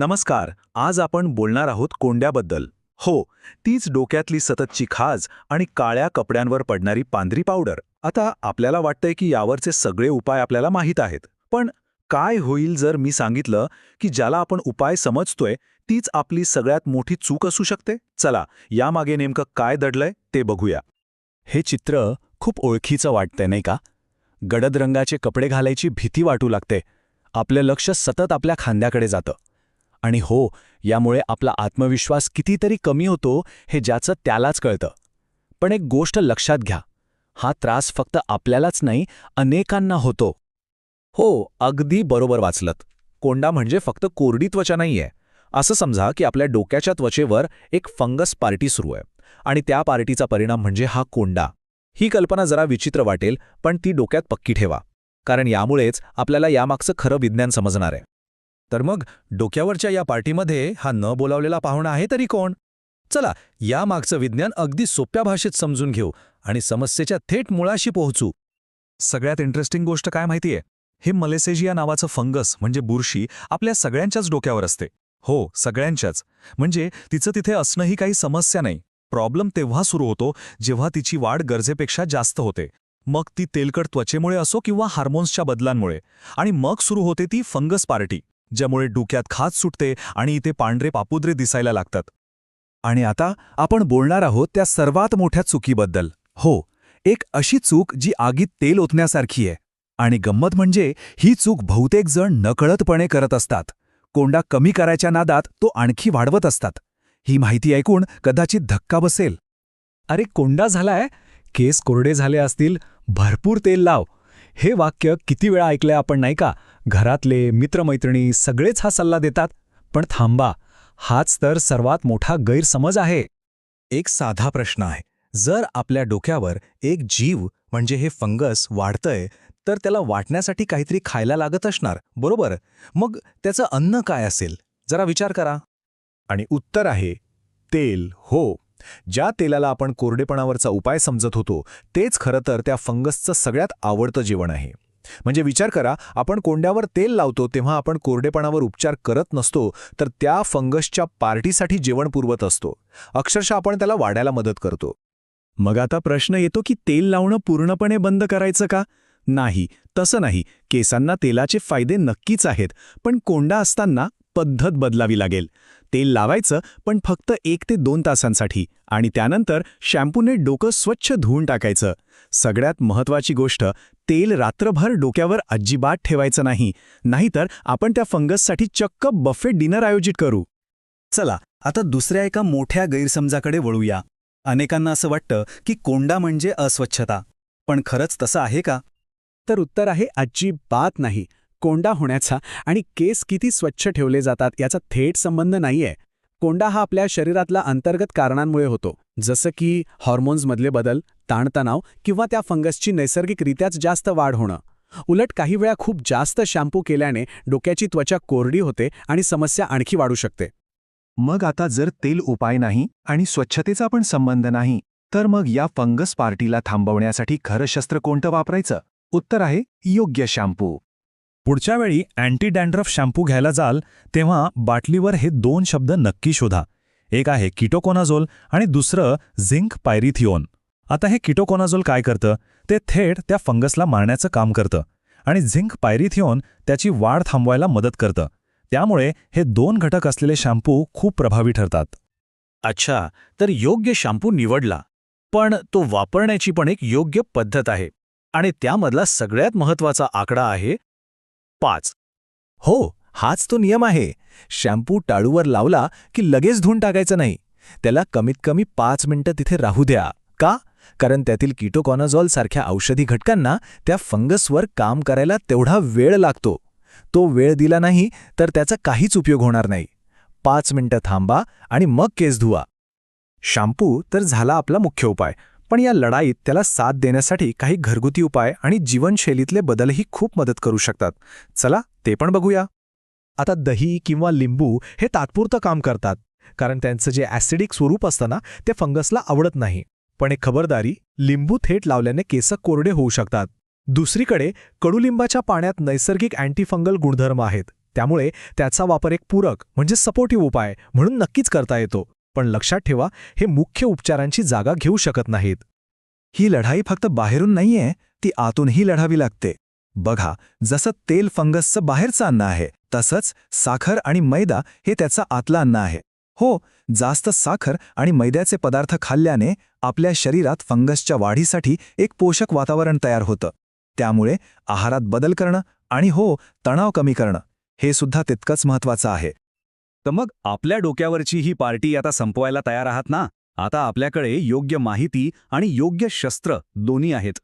नमस्कार आज आपण बोलणार आहोत कोंड्याबद्दल. हो तीच डोक्यातली सततची खाज आणि काळ्या कपड्यांवर पडणारी पांढरी पावडर. आता आपल्याला वाटतंय की यावरचे सगळे उपाय आपल्याला माहीत आहेत. पण काय होईल जर मी सांगितलं की ज्याला आपण उपाय समजतोय तीच आपली सगळ्यात मोठी चूक असू शकते? चला यामागे नेमकं काय दडलंय ते बघूया. हे चित्र खूप ओळखीचं वाटतंय नाही का? गडद रंगाचे कपडे घालायची भीती वाटू लागते. आपलं लक्ष सतत आपल्या खांद्याकडे जातं. आणि हो यामुळे आपला आत्मविश्वास कितीतरी कमी होतो हे ज्याचं त्यालाच कळतं. पण एक गोष्ट लक्षात घ्या हा त्रास फक्त आपल्यालाच नाही अनेकांना होतो. हो अगदी बरोबर वाचलत. कोंडा म्हणजे फक्त कोरडी त्वचा नाहीये. असं समजा की आपल्या डोक्याच्या त्वचेवर एक फंगस पार्टी सुरू आहे आणि त्या पार्टीचा परिणाम म्हणजे हा कोंडा. ही कल्पना जरा विचित्र वाटेल पण ती डोक्यात पक्की ठेवा. कारण यामुळेच आपल्याला यामागचं खरं विज्ञान समजणार आहे. तर मग डोक्यावरच्या या पार्टीमध्ये हा न बोलावलेला पाहुणा आहे तरी कोण? चला यामागचं विज्ञान अगदी सोप्या भाषेत समजून घेऊ आणि समस्येच्या थेट मुळाशी पोहोचू. सगळ्यात इंटरेस्टिंग गोष्ट काय माहितीये? हे मलेसेजिया नावाचं फंगस म्हणजे बुरशी आपल्या सगळ्यांच्याच डोक्यावर असते. हो सगळ्यांच्याच. म्हणजे तिचं तिथे असणंही काही समस्या नाही. प्रॉब्लेम तेव्हा सुरू होतो जेव्हा तिची वाढ गरजेपेक्षा जास्त होते. मग ती तेलकट त्वचेमुळे असो किंवा हार्मोन्सच्या बदलांमुळे. आणि मग सुरू होते ती फंगस पार्टी ज्यामुळे डोक्यात खाज सुटते आणि इथे पांढरे पापुद्रे दिसायला लागतात. आणि आता आपण बोलणार आहोत त्या सर्वात मोठ्या चुकीबद्दल. हो एक अशी चूक जी आगीत तेल ओतण्यासारखी आहे. आणि गंमत म्हणजे ही चूक बहुतेक जण नकळतपणे करत असतात. कोंडा कमी करायच्या नादात तो आणखी वाढवत असतात. ही माहिती ऐकून कदाचित धक्का बसेल. अरे कोंडा झालाय? केस कोरडे झाले असतील. भरपूर तेल लाव. हे वाक्य किती वेळा ऐकलंय आपण नाही का? घरातले मित्रमैत्रिणी सगळेच हा सल्ला देतात पण थांबा हाच तर सर्वात मोठा गैरसमज आहे. एक साधा प्रश्न आहे. जर आपल्या डोक्यावर एक जीव म्हणजे हे फंगस वाढतंय तर त्याला वाटण्यासाठी काहीतरी खायला लागत असणार बरोबर? मग त्याचं अन्न काय असेल? जरा विचार करा. आणि उत्तर आहे तेल हो. ज्या तेलाला आपण कोरडेपणावरचा उपाय समजत होतो तेच खरं तर त्या फंगसचं सगळ्यात आवडतं जेवण आहे. म्हणजे विचार करा आपण कोंड्यावर तेल लावतो तेव्हा आपण कोरडेपणावर उपचार करत नसतो तर त्या फंगसच्या पार्टीसाठी जेवण पुरवत असतो. अक्षरशः आपण त्याला वाढायला मदत करतो. मग आता प्रश्न येतो की तेल लावणं पूर्णपणे बंद करायचं का? नाही तसं नाही. केसांना तेलाचे फायदे नक्कीच आहेत पण कोंडा असताना पद्धत बदलावी लागेल. तेल लावायचं पण फक्त एक ते दोन तासांसाठी. आणि त्यानंतर शॅम्पूने डोकं स्वच्छ धुवून टाकायचं. सगळ्यात महत्वाची गोष्ट तेल रात्रभर डोक्यावर अजिबात ठेवायचं नाही. नाहीतर आपण त्या फंगससाठी चक्क बफेट डिनर आयोजित करू. चला आता दुसऱ्या एका मोठ्या गैरसमजाकडे वळूया. अनेकांना असं वाटतं की कोंडा म्हणजे अस्वच्छता. पण खरंच तसं आहे का? तर उत्तर आहे अजिबात नाही. कोंडा होण्याचा आणि केस किती स्वच्छ ठेवले जातात याचा थेट संबंध नाहीये. कोंडा हा आपल्या शरीरातला अंतर्गत कारणांमुळे होतो जसं की हॉर्मोन्समधले बदल ताणतणाव किंवा त्या फंगसची नैसर्गिकरित्याच जास्त वाढ होणं. उलट काही वेळा खूप जास्त शॅम्पू केल्याने डोक्याची त्वचा कोरडी होते आणि समस्या आणखी वाढू शकते. मग आता जर तेल उपाय नाही आणि स्वच्छतेचा पण संबंध नाही तर मग या फंगस पार्टीला थांबवण्यासाठी खरं शस्त्र कोणतं वापरायचं? उत्तर आहे योग्य शॅम्पू. पुढच्या वेळी अँटी डँड्रफ शॅम्पू घ्यायला जाल तेव्हा बाटलीवर हे दोन शब्द नक्की शोधा. एक आहे किटोकोनाझोल आणि दुसरं झिंक पायरिथिओन. आता हे किटोकोनाझोल काय करतं? ते थेट त्या फंगसला मारण्याचं काम करतं आणि झिंक पायरिथिओन त्याची वाढ थांबवायला मदत करतं. त्यामुळे हे दोन घटक असलेले शॅम्पू खूप प्रभावी ठरतात. अच्छा तर योग्य शॅम्पू निवडला पण तो वापरण्याची पण एक योग्य पद्धत आहे आणि त्यामधला सगळ्यात महत्त्वाचा आकडा आहे पाच. हो हाच तो नियम आहे. शॅम्पू टाळूवर लावला की लगेच धुवून टाकायचं नाही. त्याला कमीत कमी पाच मिनिटं तिथे राहू द्या. का? कारण त्यातील किटोकॉनाझॉल सारख्या औषधी घटकांना त्या फंगसवर काम करायला तेवढा वेळ लागतो. तो वेळ दिला नाही तर त्याचा काहीच उपयोग होणार नाही. पाच मिनिटं थांबा आणि मग केस धुवा. शॅम्पू तर झाला आपला मुख्य उपाय. पण या लढाईत त्याला साथ देण्यासाठी काही घरगुती उपाय आणि जीवनशैलीतले बदलही खूप मदत करू शकतात. चला ते पण बघूया. आता दही किंवा लिंबू हे तात्पुरतं काम करतात कारण त्यांचं जे ॲसिडिक स्वरूप असतं ना ते फंगसला आवडत नाही. पण एक खबरदारी लिंबू थेट लावल्याने केस कोरडे होऊ शकतात. दुसरीकडे कडुलिंबाच्या पाण्यात नैसर्गिक अँटीफंगल गुणधर्म आहेत. त्यामुळे त्याचा वापर एक पूरक म्हणजे सपोर्टिव्ह उपाय म्हणून नक्कीच करता येतो. पण लक्षात ठेवा हे मुख्य उपचारांची जागा घेऊ शकत नाहीत. ही लढाई फक्त बाहेरून नाहीये ती आतूनही लढावी लागते. बघा जसं तेल फंगसचं बाहेरचं अन्न आहे तसंच साखर आणि मैदा हे त्याचं आतलं अन्न आहे. हो जास्त साखर आणि मैद्याचे पदार्थ खाल्ल्याने आपल्या शरीरात फंगसच्या वाढीसाठी एक पोषक वातावरण तयार होतं. त्यामुळे आहारात बदल करणं आणि हो तणाव कमी करणं हे सुद्धा तितकंच महत्वाचं आहे. तर मग आपल्या डोक्यावरची ही पार्टी आता संपवायला तयार आहात ना? आता आपल्याकडे योग्य माहिती आणि योग्य शस्त्र दोन्ही आहेत.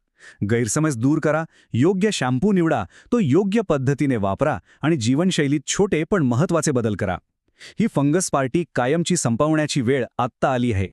गैरसमज दूर करा योग्य शॅम्पू निवडा तो योग्य पद्धतीने वापरा आणि जीवनशैलीत छोटे पण महत्त्वाचे बदल करा. ही फंगस पार्टी कायमची संपवण्याची वेळ आत्ता आली आहे.